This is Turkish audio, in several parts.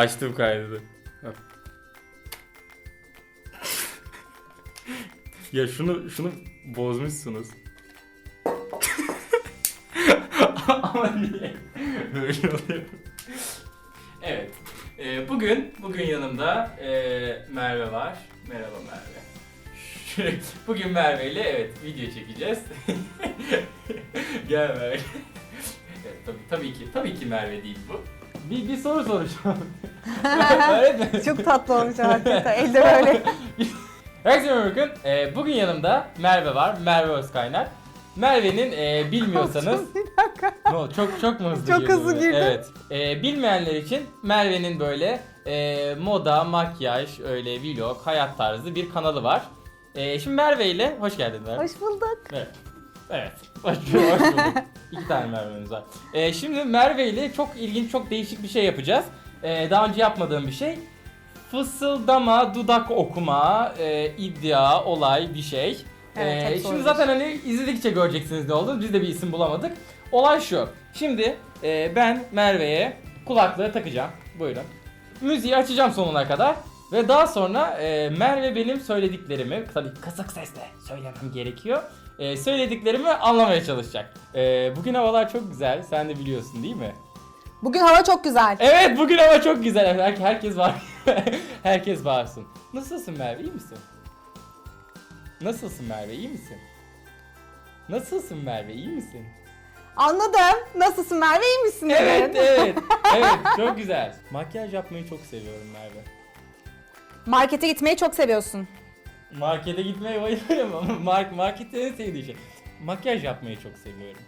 Açtım kaydı. Ya şunu şunu bozmuşsunuz. Ama niye böyle oluyor? Evet. Ee, bugün bugün yanımda ee, Merve var. Merhaba Merve. bugün Merve ile evet video çekeceğiz. Gel Merve. evet, tabii, tabii ki tabii ki Merve değil bu. Bir, bir soru soracağım. Çok tatlı olmuş hakikaten. Elde böyle. Herkese merhaba bakın. Ee, bugün yanımda Merve var. Merve Özkaynar. Merve'nin e, bilmiyorsanız Bir dakika. ne oldu? Çok çok mu hızlı Çok girdim hızlı girdim. Evet. Ee, bilmeyenler için Merve'nin böyle e, moda, makyaj, öyle vlog, hayat tarzı bir kanalı var. E, şimdi Merve ile hoş geldin Merve. Hoş bulduk. Evet. Evet. Hoş, hoş bulduk. İki tane Merve'miz var. Ee, şimdi Merve ile çok ilginç, çok değişik bir şey yapacağız. Ee, daha önce yapmadığım bir şey. Fısıldama, dudak okuma, e, iddia, olay bir şey. Evet, Ee, hep şimdi zormuş. zaten hani izledikçe göreceksiniz ne olduğunu. Biz de bir isim bulamadık. Olay şu. Şimdi e, ben Merve'ye kulaklığı takacağım. Buyurun. Müziği açacağım sonuna kadar. Ve daha sonra e, Merve benim söylediklerimi, tabii kısık sesle söylemem gerekiyor. E, söylediklerimi anlamaya çalışacak. E, bugün havalar çok güzel. Sen de biliyorsun değil mi? Bugün hava çok güzel. Evet bugün hava çok güzel. Her, herkes var. herkes bağırsın. Nasılsın Merve? İyi misin? Nasılsın Merve? İyi misin? Nasılsın Merve? İyi misin? Anladım. Nasılsın Merve iyi misin? Evet, dedin? evet. Evet, çok güzel. Makyaj yapmayı çok seviyorum Merve. Markete gitmeyi çok seviyorsun. Markete gitmeye bayılıyorum ama mark markette en sevdiği şey. Makyaj yapmayı çok seviyorum.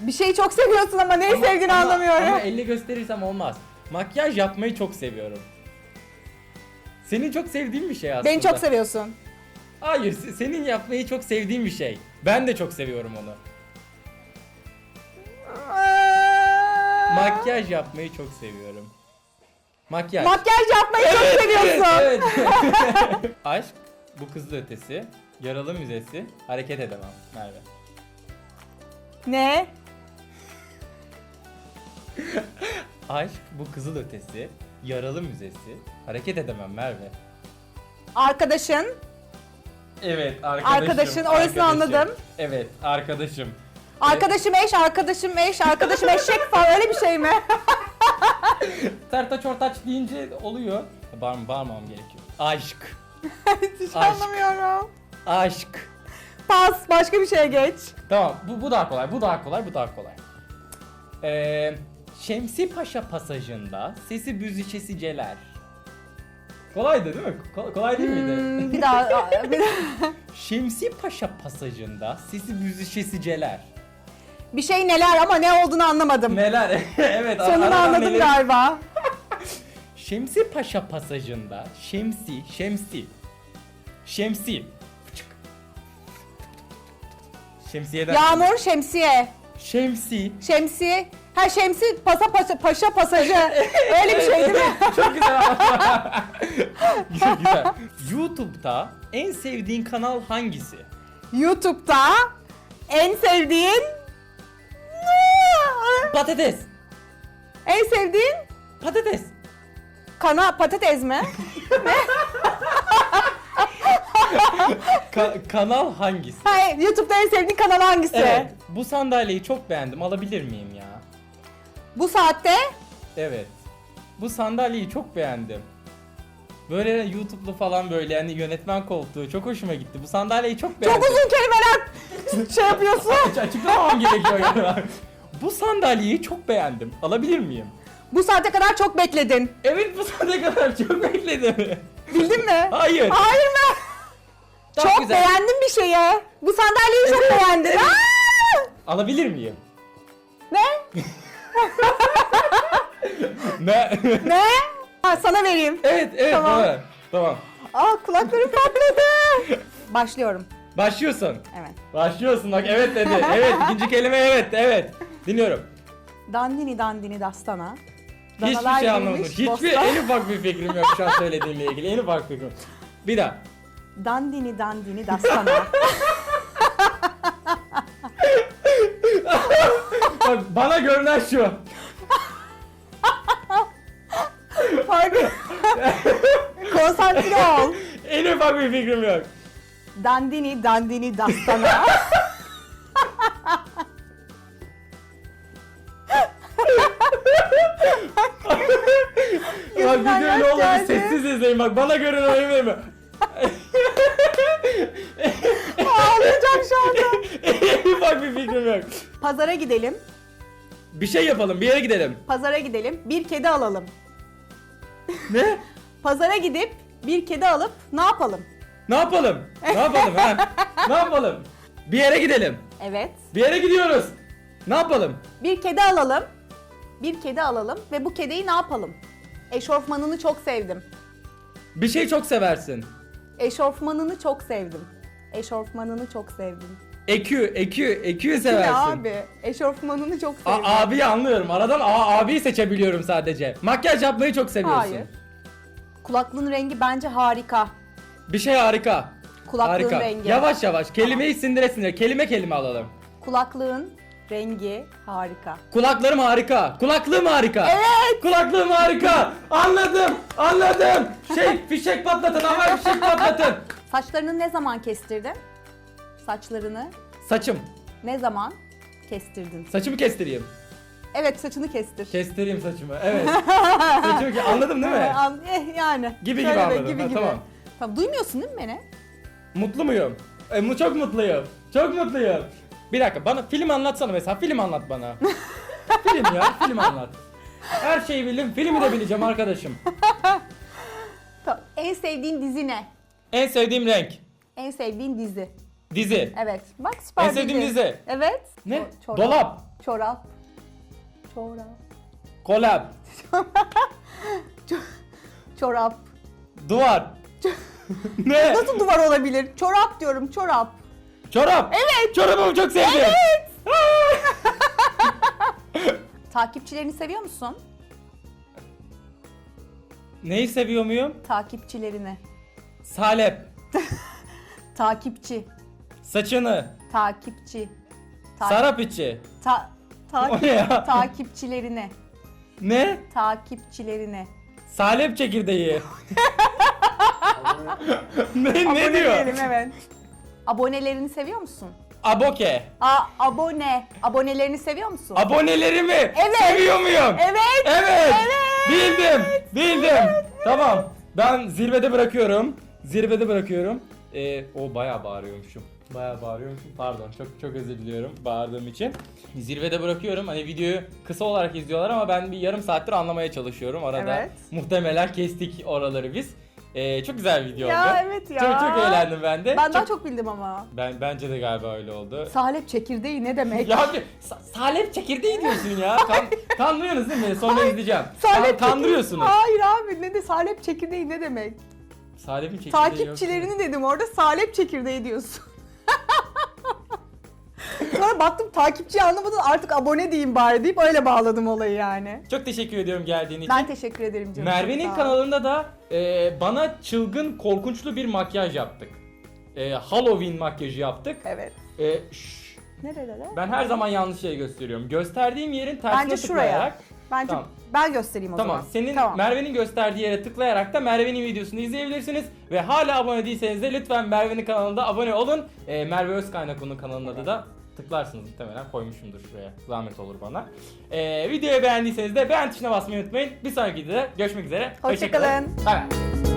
Bir şeyi çok seviyorsun ama neyi Ama- sevdiğini ama- anlamıyorum. Ama elle gösterirsem olmaz. Makyaj yapmayı çok seviyorum. Senin çok sevdiğin bir şey aslında. Beni çok seviyorsun. Hayır, se- senin yapmayı çok sevdiğin bir şey. Ben de çok seviyorum onu. Makyaj yapmayı çok seviyorum. Makyaj. Makyaj yapmayı çok seviyorsun. Evet. Aşk, bu kızıl ötesi, yaralı müzesi, hareket edemem Merve. Ne? Aşk, bu kızıl ötesi, yaralı müzesi, hareket edemem Merve. Arkadaşın. Evet, arkadaşım. Arkadaşın, orasını arkadaşım. anladım. Evet, arkadaşım. Arkadaşım eş, arkadaşım eş, arkadaşım eşek falan öyle bir şey mi? Tertaç ortaç deyince oluyor. Bağırmam, bağırmam gerekiyor. Aşk. Hiç Aşk. anlamıyorum. Aşk. Pas, başka bir şeye geç. Tamam, bu, bu daha kolay, bu daha kolay, bu daha kolay. Ee, Şemsi Paşa pasajında sesi büzüşesiceler. Kolaydı değil mi? Ko- kolay değil miydi? Hmm, bir daha, bir daha. Şemsi Paşa pasajında sesi büzüşesiceler. Bir şey neler ama ne olduğunu anlamadım. Neler? evet. Sonunu aradan anladım neleri- galiba. Şemsi Paşa pasajında Şemsi, Şemsi, Şemsi. Fıçık. Şemsiye'den. Yağmur, şemsiye. Şemsi. Şemsiye. Ha şemsi pasa paşa, paşa pasajı. Öyle bir şey değil mi? Çok güzel ama. güzel, güzel. YouTube'da en sevdiğin kanal hangisi? YouTube'da en sevdiğin Patates. en sevdiğin Patates. kana patates mi? Ka- kanal hangisi? Ha, YouTube'da en sevdiğin kanal hangisi? Evet. Bu sandalyeyi çok beğendim. Alabilir miyim ya? Bu saatte Evet. Bu sandalyeyi çok beğendim. Böyle YouTube'lu falan böyle yani yönetmen koltuğu çok hoşuma gitti. Bu sandalyeyi çok çok beğendim. uzun kelimeler şey yapıyorsun. Aç- Açıklamam gerekiyor yani. Bu sandalyeyi çok beğendim. Alabilir miyim? Bu saate kadar çok bekledin. Evet bu saate kadar çok bekledim. Bildin mi? Hayır. Hayır mı? Çok, Çok güzel. beğendim bir şeye. Bu sandalyeyi çok beğendin. Aa! Alabilir miyim? Ne? Ne? Ne? Ha, sana vereyim. evet evet Tamam. tamam. Tamam. Aa kulaklarım patladı. Başlıyorum. Başlıyorsun. Evet. Başlıyorsun bak evet dedi. Evet ikinci kelime evet evet. Dinliyorum. Dandini dandini dastana. Hiçbir şey girmiş anlamadım. Hiçbir bostan. en ufak bir fikrim yok şu an söylediğinle ilgili. En ufak fikrim. Bir daha. Dandini dandini dastana. bana görünen şu. Pardon. Konsantre ol. en ufak bir fikrim yok. Dandini, dandini, dastana. bak Gözümden video ne yaş sessiz izleyin bak bana görünen o yemin mi? Ağlayacağım şu anda. en bir fikrim yok. Pazara gidelim. Bir şey yapalım bir yere gidelim. Pazara gidelim. Bir kedi alalım. Ne? Pazara gidip bir kedi alıp ne yapalım? Ne yapalım? Ne yapalım ha? Ne yapalım? Bir yere gidelim. Evet. Bir yere gidiyoruz. Ne yapalım? Bir kedi alalım. Bir kedi alalım ve bu kediyi ne yapalım? Eşofmanını çok sevdim. Bir şey çok seversin. Eşofmanını çok sevdim. Eşofmanını çok sevdim. Ekü, ekü, eküyü Ne seversin. abi? Eşofmanını çok sevdim. A- abiyi anlıyorum. Aradan a- abiyi seçebiliyorum sadece. Makyaj yapmayı çok seviyorsun. Hayır. Kulaklığın rengi bence harika. Bir şey harika. Kulaklığın harika. rengi. Yavaş yavaş. Kelimeyi sindire sindire. Kelime kelime alalım. Kulaklığın rengi harika. Kulaklarım harika. Kulaklığım harika. Evet. Kulaklığım harika. Anladım. Anladım. Şey fişek patlatın. Ama fişek patlatın. Saçlarını ne zaman kestirdin? Saçlarını Saçım. ne zaman kestirdin? Saçımı kestireyim. Evet saçını kestir. Kestireyim saçımı. Evet. saçımı ke- Anladın değil mi? An- eh, yani. Gibi Şöyle gibi de, anladım. Gibi Ha, tamam. Tamam. Duymuyorsun değil mi beni? Mutlu muyum? E, mu- çok mutluyum. Çok mutluyum. Bir dakika bana film anlatsana mesela. Film anlat bana. film ya film anlat. Her şeyi bildim. Filmi de bileceğim arkadaşım. Tamam. En sevdiğin dizi ne? En sevdiğim renk. En sevdiğin dizi. Dizi. Evet. Bak süper En sevdiğim dizi. Evet. Ne? Ço- çorap. Dolap. Çorap. Çorap. Kolab. Çorap. Duvar. ne? Nasıl duvar olabilir? Çorap diyorum çorap. Çorap. Evet. Çorabımı çok sevdim. Evet. Takipçilerini seviyor musun? Neyi seviyor muyum? Takipçilerini. Salep. Takipçi. Saçını. Takipçi. Ta- Sarap içi. ta- O ne ya? takip- takipçilerini. Ne? Takipçilerini. Salep çekirdeği. ne, ne diyor? diyelim, evet. Abonelerini seviyor musun? Aboke. A abone. Abonelerini seviyor musun? Abonelerimi Evet. seviyor muyum? evet. Evet. Evet. Bildim. Bildim. Tamam. Ben zirvede bırakıyorum. Zirvede bırakıyorum. Ee, o bayağı bağırıyormuşum. Bayağı bağırıyormuşum. Pardon. Çok çok özür diliyorum bağırdığım için. Zirvede bırakıyorum. Hani videoyu kısa olarak izliyorlar ama ben bir yarım saattir anlamaya çalışıyorum. Arada Evet. muhtemelen kestik oraları biz. Ee, çok güzel bir video Ya oldu. evet ya. Çok çok eğlendim ben de. Ben daha Çok- çok bildim ama. ben bence de galiba öyle oldu. Salep çekirdeği ne demek? Ya abi sa- salep çekirdeği diyorsun ya. Kan, kandırıyorsunuz değil mi? Sonra izleyeceğim. Salep Kan- kandırıyorsunuz. Hayır abi ne de salep çekirdeği ne demek? Salep'in çekirdeği yok. Takipçilerini dedim orada salep çekirdeği diyorsun. Sonra baktım takipçiyi anlamadın artık abone diyeyim bari deyip öyle bağladım olayı yani. Çok teşekkür ediyorum geldiğin için. Ben teşekkür ederim canım. Merve'nin çok sağ ol. kanalında da e, bana çılgın korkunçlu bir makyaj yaptık. E, Halloween makyajı yaptık. Evet. E, şş, Nerelere? ben her zaman yanlış şey gösteriyorum. Gösterdiğim yerin tersine Bence şuraya. tıklayarak. Bence Tamam. ben göstereyim o Tamam. zaman. Senin Tamam. Merve'nin gösterdiği yere tıklayarak da Merve'nin videosunu izleyebilirsiniz. Ve hala abone değilseniz de lütfen Merve'nin kanalına abone olun. E, Merve Özkaynaklı'nın kanalına da da tıklarsınız muhtemelen koymuşumdur şuraya. Zahmet olur bana. E, videoyu beğendiyseniz de beğen tuşuna basmayı unutmayın. Bir sonraki videoda görüşmek üzere. Hoşça kalın. Bay bay.